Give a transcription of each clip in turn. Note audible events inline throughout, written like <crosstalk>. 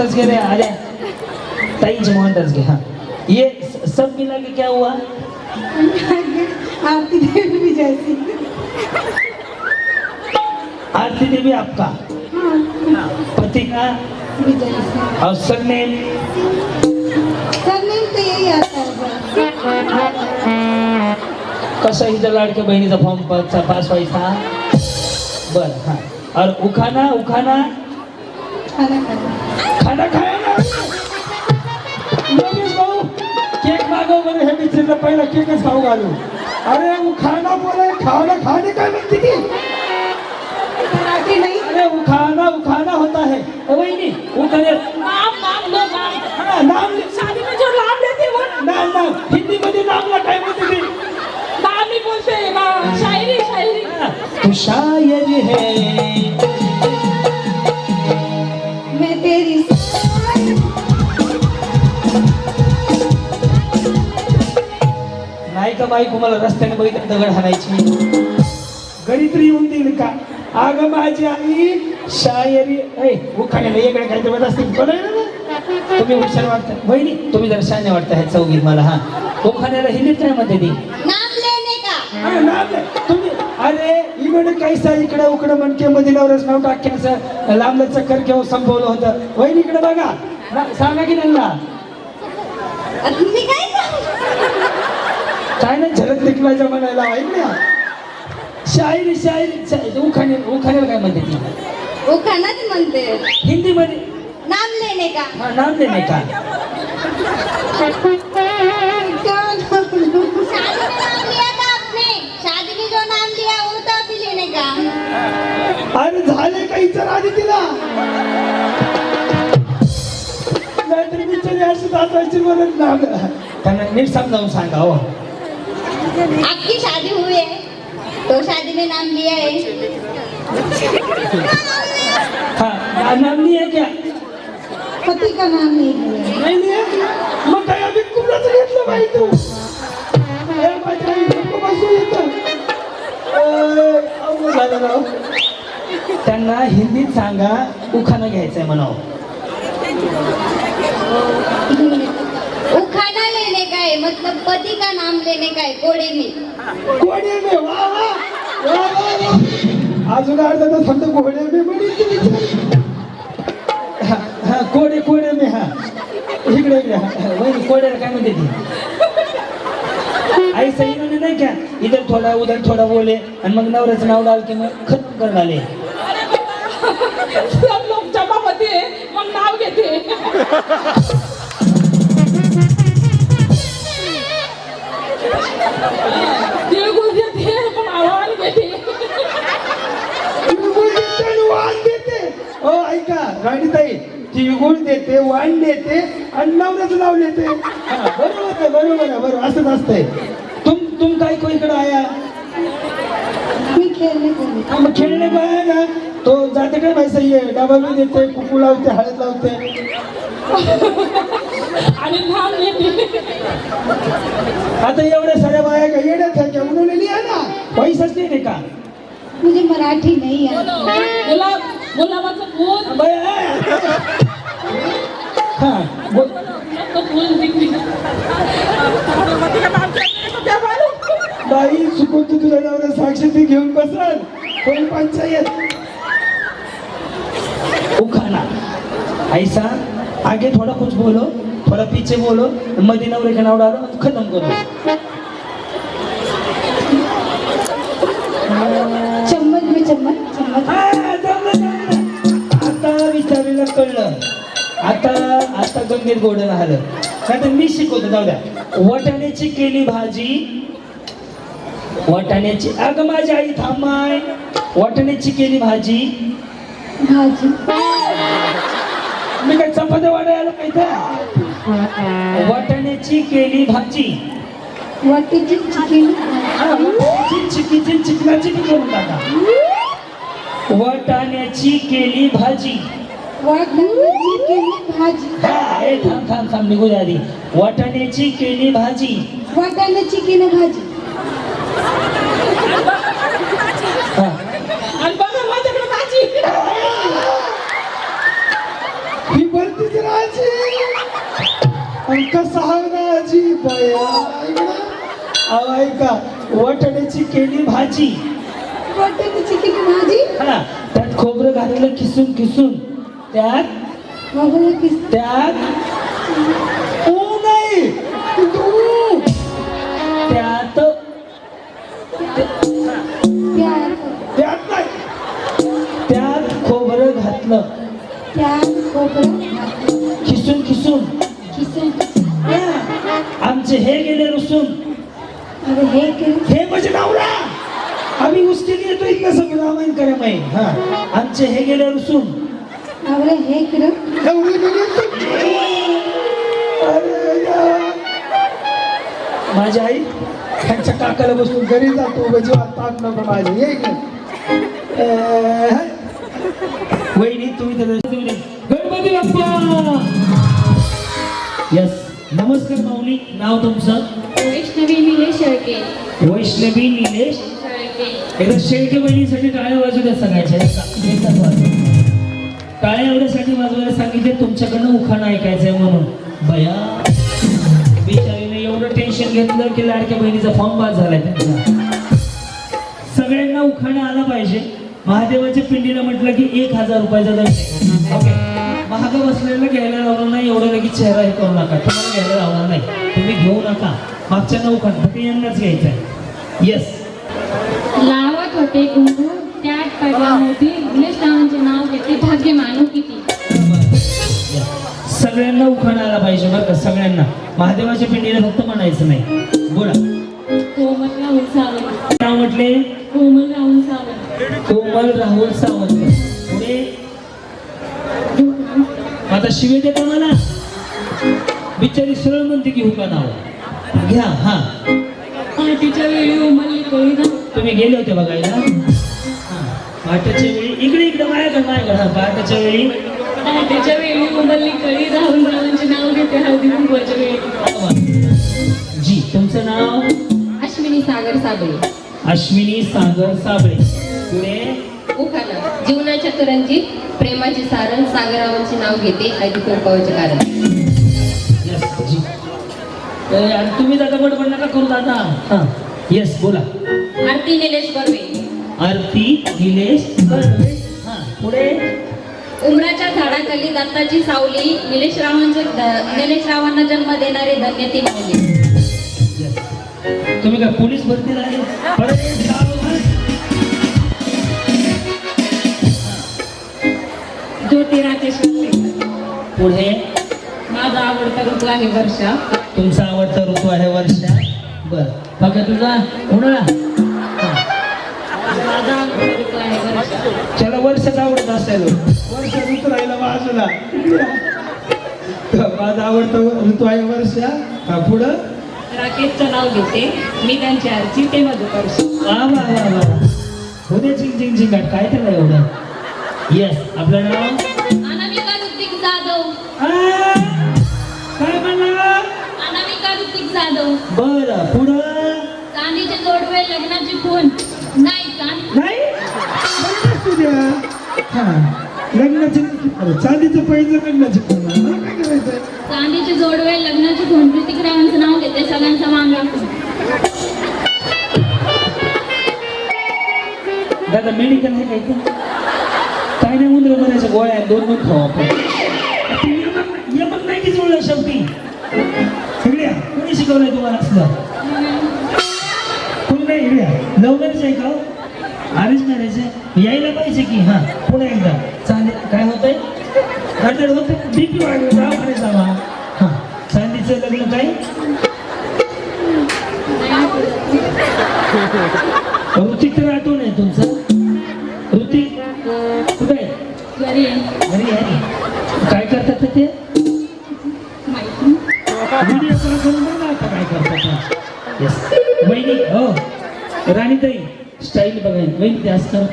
मोहनदास घे रे अरे. ताईंचे मोहनदास घे हाँ. ये सब मिला के क्या हुआ? आरती देवी विजय सिंह आरती देवी आपका? पति का? और सरनेम? सरनेम तो यही आता है कसं हिचं लाडक्या बहिणीचा फॉर्म पास व्हायचा बर हा. और उखाना उखाना? खाना खाना. खाना खाया ना। भाऊ केक मागव बरं हे मित्रांना पहिला केकच खाऊ घालू. अरे उखाना बोले खाना खाने काय म्हणते ती? मराठी नहीं अरे उखाना उखाना होता है. ओ वहिनी उखाने नाम नाम लो नाम. हा, नाम शादी में जो नाम लेते हैं. वो नाम नाम हिंदी मध्ये नामला काय म्हणते ती? नाम नहीं बोलते हैं ना शायरी शायरी. हा, तू शायर है. नाही का बाई तुम्हाला रस्त्याने बघितलं दगड हाणायची. घरी तरी येऊन देईल का? अगं माझी आई शायरी ऐ उखाण्याला इकडे काहीतरी असतील. बरं ना? तुम्ही हुशार वाटता. बहिणी तुम्ही जर शाने वाटता ह्या चौघीत मला हा. उखाण्याला हिंदीत काय म्हणते ती नाम लेने का? हा, नाव नाही. तुम्ही अरे इकडे कैसा इकडे उकडं म्हणके मदिनावरच नाव टाक्याचं लांबलं चक्कर घेऊन संपवलं होतं. वहिनी इकडे बघा. ना, सांगा की त्यांना. मी काय सांगू? काय नाही झलक निकलायच्या म्हणायला ऐक ना. शायरी शायरी शायरी उखाणे उखाण्याला काय म्हणते ती? वो खानाच म्हणते. हिंदीमध्ये? नाम लेने का? हा नाम देणे का? शादी में नाम लिया था आपने. शादी में जो नाम लिया वो तो अभी लेने का। अरे झाले का इतर आधी तिला नाहीतर बिचारी अशी दाताची म्हणत नाम त्यांना नीट समजावून सांगा हो. आपकी शादी हुई है। तो शादी में नाम लिया है। हा नाम नाही आहे क्या? पति का नाम नहीं लिया। नाही लिहिलं? मग काय आम्ही कुणाचं घेतलं बाई तू। ए, माझ्या आई नको बसू इथं. ए, अवघड झालं राव. त्यांना हिंदीत सांगा उखाणा घ्यायचंय म्हणावं. लेने का है मतलब पति का नाम लेने का है घोड़े में. घोडे में वा वा वा वा वा अजून अर्धा तास फक्त घोडे में म्हणे ती बिचारी. हा, हा कोडे कोडे में हा. इकडे हा, हा, वहिनी कोड्याला काय म्हणते ती? आई सही इन्होंने नहीं क्या इधर थोड़ा उधर थोड़ा बोले. आणि मग नवऱ्याचं नाव डाल की मग खत्म कर डाले सब लोग जमा होते हैं मग नाव घेते. तिळगुळ देते. पण आव्हान तिळगुळ देते आणि वाण देते हो ऐका राणीताई तिळगुळ देते वाण देते आणि नवऱ्याचं नाव देते हा, बरोबर आहे बरोबर आहे बरोबर. असंच असतंय. तुम तुम काय को इकडं आया? मैं खेलने को नहीं हा, मग खेळणे बाया ना? तो जाते काय सही आहे डबा बी देते कुकू लावते हळद लावते. <laughs> आणि घेते आता एवढ्या साऱ्या बाया का येण्यात आहे का म्हणून लिहा ना पैसाच नाही का मुझे मराठी नहीं आता गुलाब गुलाबाचं फूल बाया हा बोल. तो फूल दिखली क्या मालूम बाई चुकून तू तुझ्या नवऱ्या साक्षी घेऊन बसल कोणी पंचायत? उखाना. ऐसा आगे थोड़ा कुछ बोलो. थोड़ा पीछे बोलो मध्ये नवरे का नाव डालो खत्म करो. चम्मच में. आता विचारायला कळलं. आता आता गंगेत गोडं राहिलं नाही तर मी शिकवतो जाऊ द्या. वटाण्याची केली भाजी. वाटाण्याची अगं माझी आई थांबाय वाटाण्याची केली भाजी. भाजी. मी काय चपात्या वाढायला काय तर वाटाण्याची केली भाजी. वाटेची चिकन. हा, वाटाण्याची चिकीची चिकनाची बी करून टाका. वाटाण्याची केली भाजी. वाटाण्याची केली भाजी. हा ए थांब थांब थांब निघू द्या आधी. वाटाण्याची केली भाजी. वाटाण्याची केली भाजी हा आणि बघा माझ्याकडे भाजी ही बोलतीच आजी. कसा आहे ना आजी बया. ऐका वटण्याची केली भाजी. वाटाण्याची किती भाजी? हा त्यात खोबरं घातलं किसून किसून. त्यात? खोबरं किस त्यात? ऊ नाही. त्यात? त्यात त्यात नाही. त्यात खोबरं घातलं. त्यात खोबरं आमचे हे गेले रुसून. अरे हे हे म्हणजे नवरा. आम्ही उसकेली येतो इतकं सगळं रामायण करा माहीत हा. आमचे हे गेले रुसून. अरे हे केलं? एवढी गेली अरे यार. माझी आई त्यांच्या काकाला बसून घरी जातो. उगाच ताक नको माझे. ये इकडे. अं, वहिनी तुम्ही तर गणपती बाप्पा! यस नमस्कार माऊली नाव तुमचं? वैष्णवी निलेश शेळके. वैष्णवी निलेश एकदा शेळके बहिणीसाठी टाळ्या वाजू द्या सगळ्याच्या एका- एकाच वाजू. टाळ्या एवढ्यासाठी वाजवायला सांगितले तुमच्याकडनं उखाणं ऐकायचंय म्हणून. बया बिचारीने एवढं टेन्शन घेतलं की लाडक्या बहिणीचा फॉर्म पास झालाय त्यांचा. सगळ्यांना उखाणं आला पाहिजे. महादेवाच्या पिंडीला म्हटलं की एक हजार रुपयाचा आहे. ओके महाग बसलेलं घ्यायला लावणार नाही एवढं लगेच चेहरा हे करू नका. तुम्हाला घ्यायला लावणार नाही. तुम्ही घेऊ नका. मागच्यांना उखाण फक्त यांनाच घ्यायचं आहे येस लावत होते कुंकू त्यात पडला निलेश रावांचे नाव भाग्य मानू किती? सगळ्यांना उखाणा आला पाहिजे बरं का सगळ्यांना. महादेवाच्या पिंडीला फक्त म्हणायचं नाही. बोला. कोमल राहुल सावंत. नाव म्हटले? कोमल राहुल सावंत. कोमल राहुल सावंत. पुढे आता शिवे देता मला बिचारी सरळ म्हणते की हुका नाव. घ्या हा. पहाटेच्या वेळी उमलली कोळी तुम्ही गेले होते बघायला? हा. पहाटेच्या वेळी इकडे इकडे माझ्याकडे माझ्याकडे हा पहाटेच्या वेळी. पहाटेच्या वेळी उमलली कळी राहुल रावांचे नाव घेते हळदी कुंकवाच्या वेळी. जी तुमचं नाव? अश्विनी सागर साबळे. अश्विनी सागर साबळे. पुढे उखाणा जीवनाच्या करंजीत प्रेमाचे सारण सागरावांचे नाव घेते हळदी कुंकवाचे कारण. येस जी. ए, आणि तुम्ही दादा बडबड नका करू दादा. हा. येस बोला. आरती निलेश बर्वे. आरती निलेश कर्वे. हा पुढे. उमराच्या झाडाखाली दत्ताची सावली निलेश रावांचे निलेश रावांना जन्म देणारे धन्य ती माऊली. तुम्ही काय पोलीस भरती झाले ज्योतिराचे शिंदे पुढे. माझा आवडता ऋतू आहे वर्षा. तुमचा आवडता ऋतू आहे वर्षा. बर. बघा तुझा. उन्हाळा. हा. माझा आवडता ऋतू आहे वर्षा. त्याला वर्षाच आवडत असेल. वर्ष ऋतू राहिला बाजूला माझा आवडता ऋतू आहे वर्षा. हा पुढं. राकेशचं नाव घेते. मी त्यांची आरची ते मधुकर वा वा वा वा. होते झिंग झिंग झिंगाट. काय त्याला एवढं? येस आपलं नाव? काय म्हणला अनामिका ऋतिक जाधव. बर पुढं? चांदीचे जोडवे लग्नाची खून. नाही चांद नाही? लग्न असू द्या हा. लग्नाचे अरे चांदीचं पहिलं लग्नाचे पण मला काय करायचं चांदीचे जोडवे लग्नाची खून. ऋतिक रावांचं नाव घेते सगळ्यांचा मान राखून दादा मेडिकल आहे काय इथं? काय नाही उंदर मरायच्या गोळ्या आहेत, दोन दोन खाऊ आपण ते यमक- यमक नाही की जुळलं शेवटी इकड्या कोणी शिकवलंय तुम्हाला असलं कोणी नाही इकड्या लव्ह मॅरेज आहे का अरेंज मॅरेज आहे यायला पाहिजे की हा पुन्हा एकदा चालेल काय होतंय धडधड होते बीपी वाढलं दवाखान्यात जावा हा चांदीचं लग्न काय ऋतिक तर आठवण आहे तुमचं ऋतिक कुठे आहे आहे. आहे काय करतात ते व्हिडिओ कॉल करून बघा आता काय करतात येस वहिनी हो राणीताई स्टाईल बघा वहिनी ते असं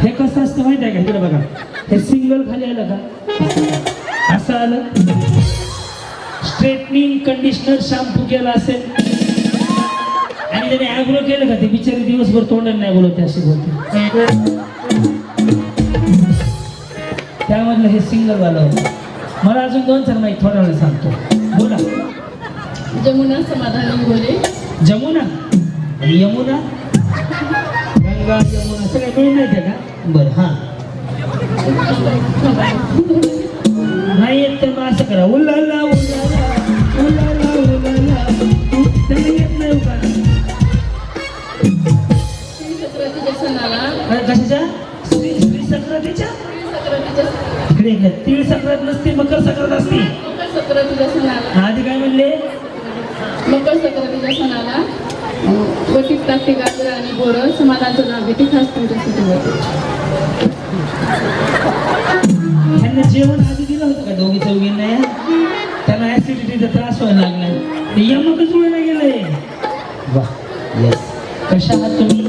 हे कसं असतं माहिती आहे का? इकडे बघा. हे सिंगल खाली आलं का? असं आलं. स्ट्रेटनिंग कंडिशनर शॅम्पू केला असेल. आणि त्याने ॲग्रो केलं का? ते बिचारे दिवसभर तोंडाने नाही बोलत असे बोलते त्यामधलं हे सिंगल वाला होतं. मला अजून दोन चार माहिती थोड्या वेळ सांगतो. बोला. जमुना समाधान बोले जमुना? यमुना? गंगा यमुना सगळ्या मिळून नाही का? बरं हां. नाही येत तर मग असं करा. उलाला उलाला उलाला उलाला त्यांना येत नाही कशाच्या? श्री श्री संक्रांतीच्या इकडे तीळ संक्रांत नसते मकर संक्रांत असते. मकर सक्रातीच्या सणाला. आधी काय म्हणले? मकर संक्रांतीच्या सणाला वटीत टाकते गाजर आणि गोड समाधानचं नाव घेते खास तुमच्यासाठी होते. ह्यांना जेवण आधी दिलं होतं का दोघी चौघींना या? त्यांना ऍसिडिटीचा त्रास व्हायला लागला. ते यमकच जुळायला गेले. वा येस कशा आहात तुम्ही?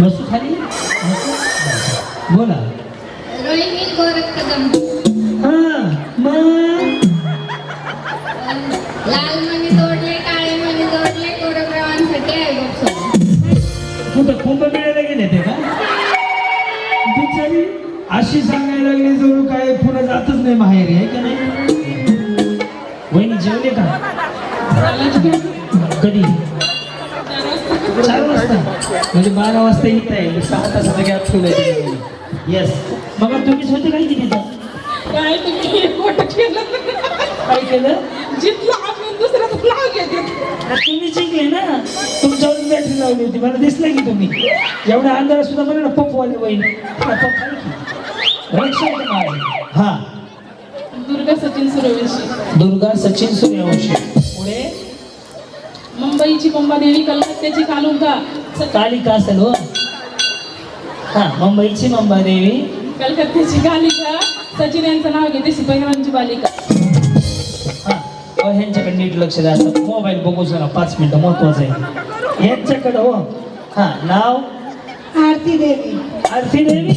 बसू खाली. годом! म्हणजे बारा वाजता येत आहे. सहा तासाचा गॅप ठेवलाय येस मग तुम्हीच होते काय तिथे काय तुम्ही केलं? काय केलं? आपण दुसऱ्याचं नाव घेते तुम्ही जिंकले ना. तुमच्यावर बॅटरी लावली होती. मला दिसलं की तुम्ही. एवढ्या अंधारात सुद्धा मला ना पप्पवाले वहिनी? रक्षा. हा. दुर्गा सचिन सूर्यवंशी. दुर्गा सचिन सूर्यवंशी. पुढे मुंबईची पंबादेवी कलकत्त्याची कालुका स- कालिका असेल हो हा मुंबईची मंबादेवी कलकत्त्याची कालिका सचिन यांचं नाव घेते सिपाहीरांची बालिका हा ह्यांच्याकडे नीट लक्ष द्या आता मोबाईल बघू जरा पाच मिनिटं महत्वाचं आहे यांच्याकडे हो हा नाव आरती देवी आरती देवी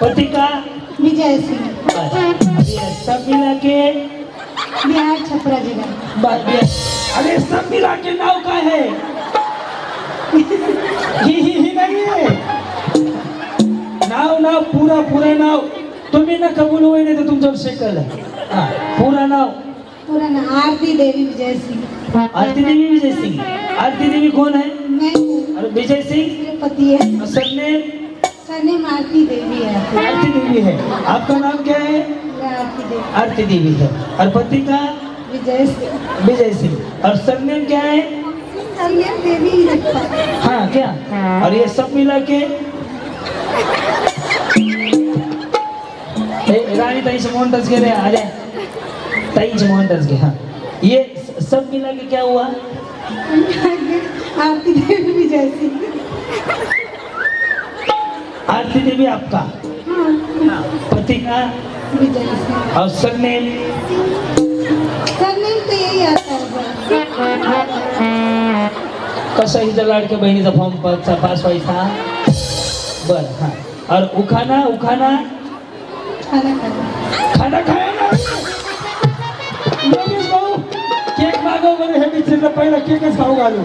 पतिका विजय सिंह मिला के बिहार छपरा जिला अरे सब मिला के नाव काय है ही ही ही नाही नाव नाव पुरा पुरा नाव. तुम्ही ना कबूल होई नाही तर तुमच्यावर शेकल. हा पुरा नाव. पूरा नाम आरती देवी विजय सिंह आरती देवी विजय सिंह आरती देवी कौन है मैं और विजय सिंह पति है सरनेम? सरनेम आरती देवी है आरती देवी है आपका नाम क्या है? आरती देवी. आरती देवी है. और पति का विजय सिंह. विजय सिंह. और सरनेम क्या है? ही रखा है हाँ क्या? और ये सब मिला के? रानी ताई से मोहनदास घे रे अरे ताई से मोहनदास घे हाँ। ये सब मिला के क्या हुआ? आरती देवी विजय सिंह आरती देवी आपका? हाँ। पति का? और सरनेम? सरनेम तो यही आता है। बस कसा हिचा लाडक्या बहिणीचा फॉर्म पास व्हायचा? बर हा. और उखाना उखाना. खाना खाया ना? योगेश भाऊ केक मागव बरं हे पहिला केकच खाऊ घालू.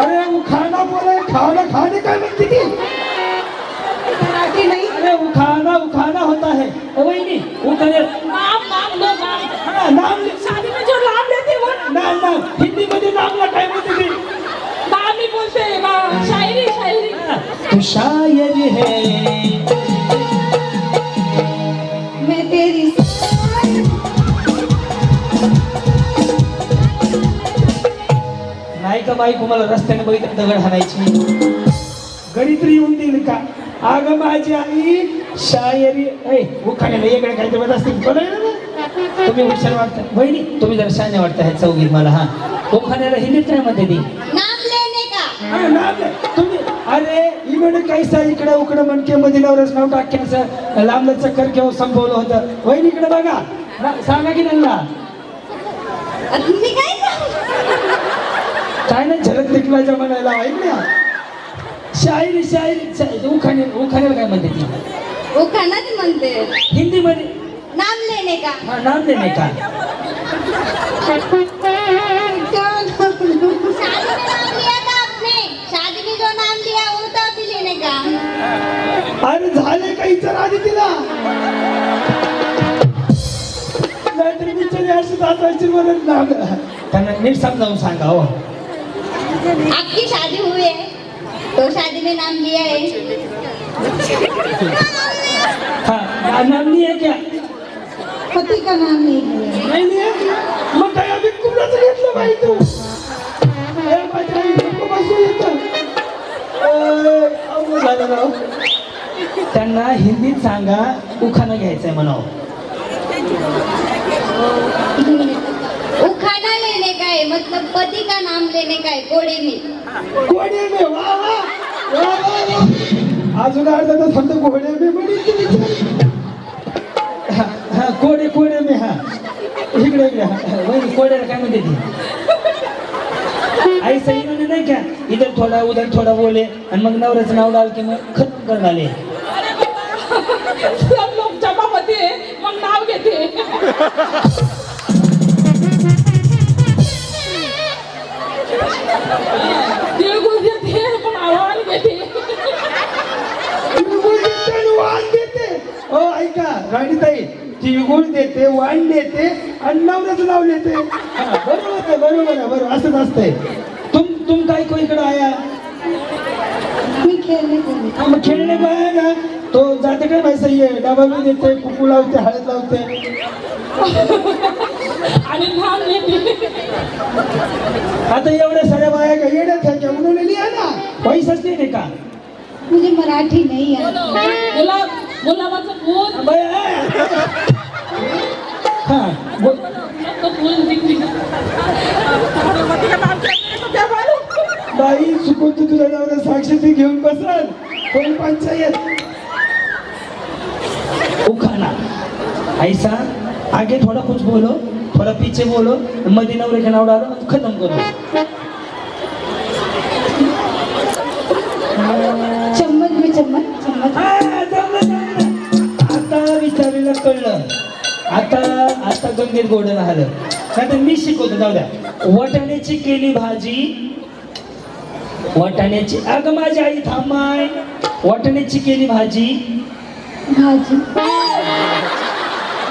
अरे उखाना बोलाय खाना खाणे काय म्हणते नहीं अरे उखाना उखाना होता है. ओ वहिनी. उखाने. नाम नाम नाम नाम ले- शादी में जो नाम लेते वो. नाम नाम. हिंदी मध्ये नामला काय म्हणते ती नाम नहीं बोलते ना शायरी शायरी. हा, तू शायर है. मैं तेरी नाही का बाई तुम्हाला रस्त्याने बघितलं दगड हाणायची? गणित्री येऊन देईल का? अगं माझी आई शायरी. ऐ उखाण्याला इकडे काहीतरी म्हणत असतील. बरं ना? तुम्ही हुशार वाटता. बहिणी तुम्ही जर शाने वाटता ह्या चौघीत मला हा. उखाण्याला हिंदीत काय म्हणते ती नाम लेने का हा, नाव नाही. तुम्ही अरे इकडे कैसा इकडे उकडं म्हणके मदिनावरच नाव टाक्याचं लांबलं चक्कर घेऊन संपवलं होतं. वहिनी इकडे बघा. सांगा की त्यांना. मी काय नाही झलक दिखवायच्या म्हणायला ऐक ना. शायरी शायरी शायरी. उखाणे उखाण्याला काय म्हणते ती? वो खानाच म्हणते. हिंदीमध्ये. नाम लेने का? हा नाम देणे का? अरे झाले काही तर आधी तिला? नाहीतर बिचारी अशी जातायची म्हणत ना त्यांना नीट समजावून सांगा हो. आपकी शादी हुई है? तो शादी में नाम लिया है? हा नाम नाही आहे क्या? पति का नाम नहीं लिया। नाही नाही मग काय आम्ही कुणाचं घेतलं बाई सांगा उखाणा घ्यायचंय म्हणावं. उखाना लेने का है मतलब पति का नाम लेने का है कोड़े में घोडे में वा वा वा वा वा. अजून अर्धा तास फक्त घोडे में म्हणे ती बिचारी. हा, हा कोडे कोडे में हा. इकडे इकडे हा, वहिनी, कोड्याला काय म्हणते ती? आई सही म्हणे नाही का? इधर थोडा उधर थोडा बोले आणि मग नवऱ्याचं नाव डाल की मग खतम करून आले हो ऐका राणीताई तिळगुळ देते वाण देते आणि नवऱ्याचं नाव देते बरोबर आहे बरोबर आहे बरोबर असंच असतंय तुम तुम काय को इकडं आया खेळले खेलने मग खेळणे बाया ना तो जाते काय भाई आहे डबा बी देते कुकू लावते हळद लावते. आणि घेते आता एवढ्या साऱ्या बाया का येण्यात आहे का म्हणून लिहा ना. पैसाच नाही का मुझे मराठी नहीं आता गुलाब गुलाबाचं फूल. बाया हा बोल. तो फूल दिखली बाई चुकून तू तुझ्या नवऱ्या साक्षी घेऊन बसल. कोण पंचायत? उखाना ऐसा? आगे थोड़ा कुछ बोलो थोड़ा पीछे बोलो मध्ये नवरे का नाव डालो खत्म करो। चम्मच में चम्मच हा. आता विचारलेलं कळलं. आता आता गंगेत गोडं राहिलं. नाही तर मी शिकवतो जाऊ द्या. वटाण्याची केली भाजी. वाटाण्याची अगं माझी आई थांबाय. वाटाण्याची केली भाजी. भाजी.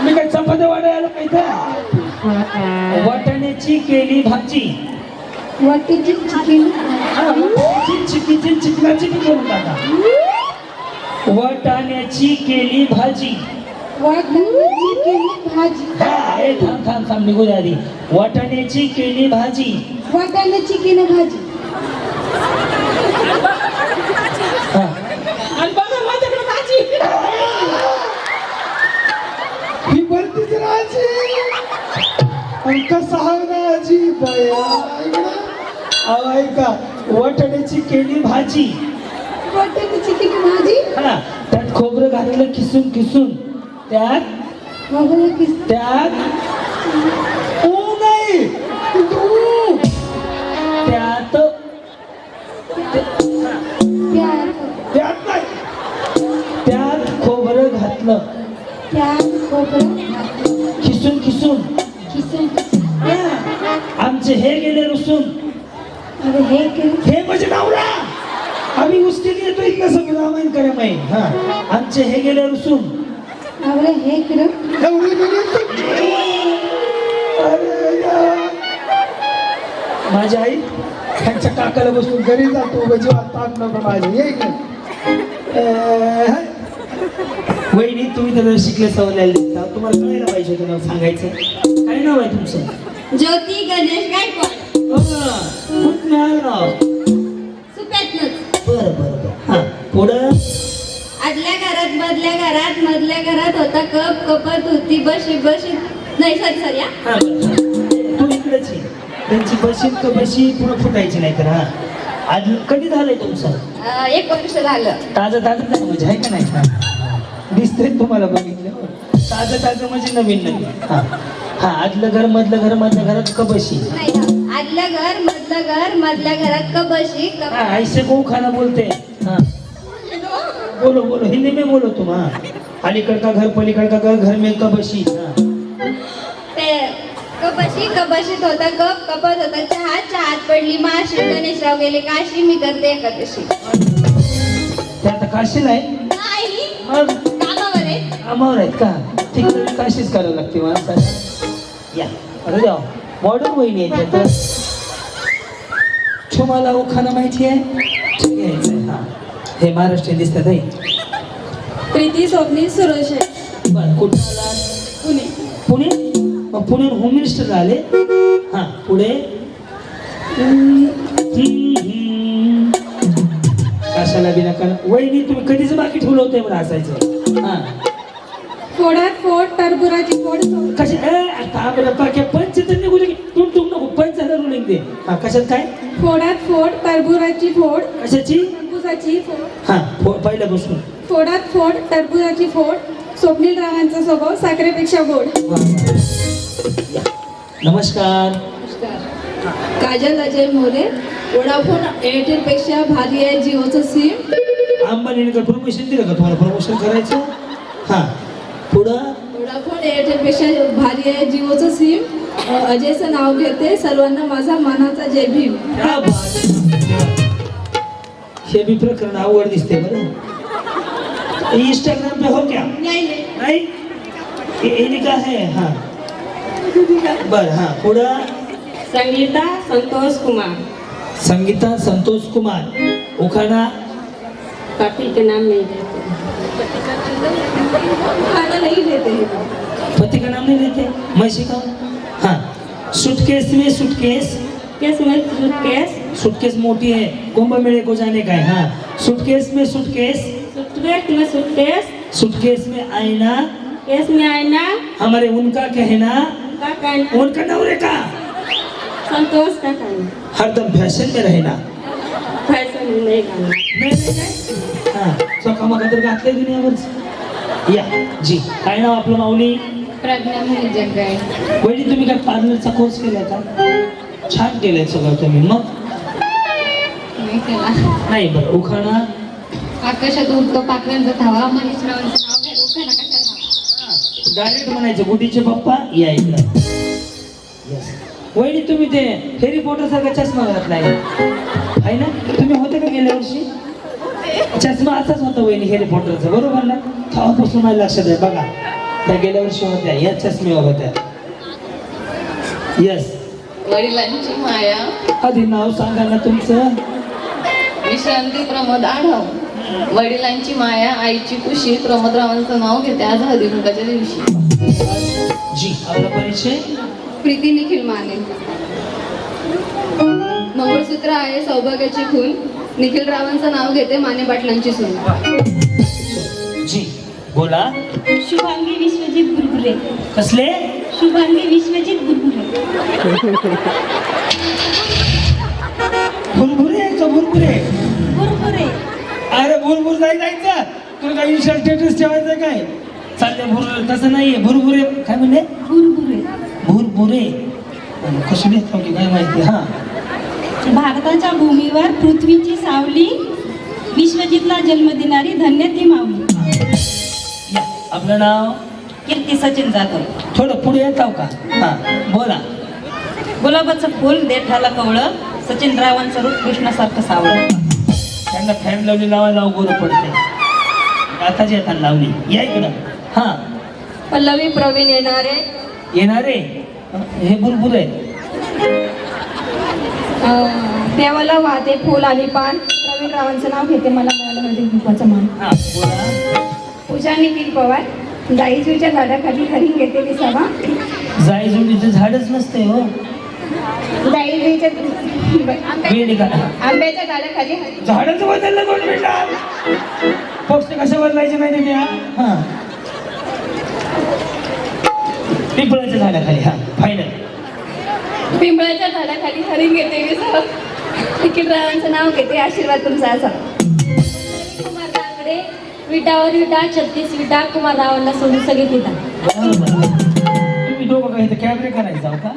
मी काय चपात्या वाढायला काय इथं? वाटाण्याची केली भाजी. वाटेची चिकन. चिकीची चिकनाची बी करून टाका. वाटाण्याची केली भाजी. वाटाण्याची केली भाजी. हा थांब थांब थांब निघू द्या आधी. वाटाण्याची केली भाजी. वाटाण्याची केली भाजी हा आणि बघा माझ्याकडे भाजी ही बया. अहो ऐका वाटाण्याची केली भाजी. वाटाण्याची केली भाजी? हा त्यात खोबरं घातलं किसून किसून. त्यात? किस त्यात? ऊ नाही. त्यात? त्यात त्यात नाही. त्यात खोबरं घातलं. त्यात खोबरं आमचे हे गेले रुसून. अरे हे हे म्हणजे नवरा. आम्ही उसके लिए तो इतना सब रामायण करे मैं हाँ. आमचे हे गेले रुसून. अरे हे केलं? नवरी गेली अरे यार. माझी आई त्यांच्या काकाला बसून घरी जातो. उगाच ताक नको माझे ये इकडे. अं, वहिनी तुम्ही तर शिकले सवरलेले दिसता. तुम्हाला कळायला पाहिजे होतं नाव सांगायचं. काय नाव आहे तुमचं? ज्योती गणेश गायकवाड. आलं नाव सुप्यातनच. बरं बरं बरं. हा पुढं? आदल्या घरात मधल्या घरात मधल्या घरात होता कप कपत होती बशी बशी. नाही सॉरी सॉरी हा. हा, बरं. तू इकडेच ये. त्यांची बशी का बशी पुढं फुटायची नाही तर हा. आज कधी झालंय तुमचं? अं, एक वर्ष झालं. ताजं ताजं नाही म्हणजे आहे का नाही. दिसतंय तुम्हाला बघितलं ताजं ताजं म्हणजे नवीन नवीन. हा. हा आदलं घर मधलं घर मधल्या घरात का बशी? नाही हा. आदलं घर मधलं घर मधल्या घरात क बशी? हा ऐसे को खाना बोलते? हाँ. बोलो बोलो हिंदी में बोलो तुम हाँ. अलीकड़ का घर पलीकड़ का घर घर में कबशी हाँ. ते कपाशी कपाशीत होता कप कपत होता चहा चहात पडली माशी गणेशराव गेले काशी मी करते एकादशी. ते आता काशी नाही नाही. मग? कामावर आहे. कामावर आहेत का? तिकडे काशीच करावं लागते माणसाला. या. अरे द्या मॉडर्न वहिनी आहे? तर माहिती हा. हे महाराष्ट्रीयन दिसतात आहे प्रीती स्वप्नील सुरेश आहे. बरं कुठं? आला पुणे. पुणे? मग पुण्यावर होम मिनिस्टर आले हा पुढे? हम्म, हम्म. कशाला बिना कारण? वहिनी तुम्ही कधीच बाकी ठेवलं होतं बरं असायचं. हा. फोडात फोड टरबुराची फोड कशा? ए, आता आपल्या पाक्या पंच तर निघू दे तुम तुम नको पंच झालं रुलिंग दे हा कशात काय? फोडात फोड टरबुराची फोड कशाची? टरबुजाची फोड. हा फो- पहिल्यापासून. फोडात फोड टरबुजाची फोड. स्वप्नील रावांचा स्वभाव साखरेपेक्षा गोड. नमस्कार. काजल अजय मोरे. वोडाफोन एअरटेल पेक्षा भारी आहे जिओचं सिम अंबानीने का प्रमोशन दिलं का? तुम्हाला प्रमोशन करायचं? हा. पुढं? वोडाफोन एअरटेल पेक्षा भारी आहे जिओचं सिम अजयचं नाव घेते. सर्वांना माझा मनाचा जय भीम. क्या बात है. हे बी प्रकरण आवड दिसते बरं. इंस्टाग्राम पे हो क्या? नहीं ये- ये का है हाँ बर हाँ. पुढं? संगीता संतोष कुमार. संगीता संतोष कुमार. उखाणा? पति के नाम नहीं देते खाना नहीं हैं। पति का नाम नहीं लेते? मैं सिखाऊं हाँ। सुटकेस में सुटकेस। केस में सूटकेस। सुटकेस मोटी है। कुंभ मेले को जाने का है हाँ। सुटकेस में सुटकेस। सूटकेस में सूटकेस। सुटकेस में आईना। केस में आईना। हमारे उनका कहना। का कहना। उनका नवरे का संतोष का कहना। हरदम फॅशन में रहना। फ़ैशन में नहीं करना नाही, नाही. हा। स्वकामा तर घातलंय दुनियावर या जी. काय नाव आपलं माऊली? प्रज्ञा वहिनी तुम्ही काय पार्लरचा कोर्स केलाय का? छान केलंय सगळं तुम्ही. मग? केला. नाही बरं उखाणा? आकाशात उडतो पाखरांचा धावा मनीष रावांचं नाव घ्या उखाणा कशाला हवा? डायरेक्ट म्हणायचं गुडीचे पप्पा या इकडं. वहिनी तुम्ही ते हेरी पॉटर सारखा चष्मा घातलाय आहे. ना? तुम्ही होते का गेल्या वर्षी? चष्मा असाच होता वहिनी हेरी पॉटरचा बरोबर ना? तेव्हापासून माझ्या लक्षात आहे बघा. त्या गेल्या वर्षी होत्या. या चष्म्यावर होत्या. येस वडिलांची माया. आधी नाव सांगा ना तुमचं. विश्रांती प्रमोद आढाव वडिलांची माया आईची कुशी प्रमोदरावांचं नाव घेते आज हळदी कुंकाच्या दिवशी. जी आपला परिचय? प्रीती निखिल माने. मंगळसूत्र आहे सौभाग्याची खून. निखिल रावांचं नाव घेते माने पाटलांची सून. जी. बोला. शुभांगी विश्वजित बुरबुरे कसले? शुभांगी विश्वजित बुरबुरे भुरभुरे का भुरभुरे बुरबुरे अरे भुरभुर नाही जायचं. तुला काही इन्स्टा स्टेटस ठेवायचं काय? चालते भुर तसं नाहीये. भुरभुरे काय म्हणले? भुरभुरे कशी लिहितो की काय माहिती? हा. भारताच्या भूमीवर पृथ्वीची सावली विश्वजितला जन्म देणारी धन्य ती माऊली. या आपलं नाव? कीर्ती सचिन जाधव. थोडं पुढे येताव का? हा बोला. गुलाबाचं फुल देठाला कवळं सचिन रावांचं रूप कृष्णासारखं सावळं. त्यांना फॅन लावली लावायला गोरं पडते आताच येतात लावली या इकडं. हा. पल्लवी प्रवीण येणारे. येणारे? हे भुरभुर आहे देवाला वाहते फुल आणि पान प्रवीण रावांचं नाव घेते मला मिळालं कुंकवाचं मान. हा बोला. पूजा निखिल पवार. दाईजूच्या झाडाखाली हरिण घेते मी सभा. जाई जुडीचं झाडच नसते हो. आंब्याच्या झाडाखाली झाडच बदललं दोन मिनिटात पक्ष कशा बदलायचे माहिती त्या हा. पिंपळाच्या झाडाखाली हा. फायनल पिंपळाच्या झाडाखाली हरिण घेते मी सभा. निखिल रावांचं नाव घेते आशीर्वाद तुमचा असा. कुमार विटावर विटा छत्तीस विटा कुमार रावला सोडून सगळे विटा तुम्ही दोघं काही कॅमेरे करायचा होता.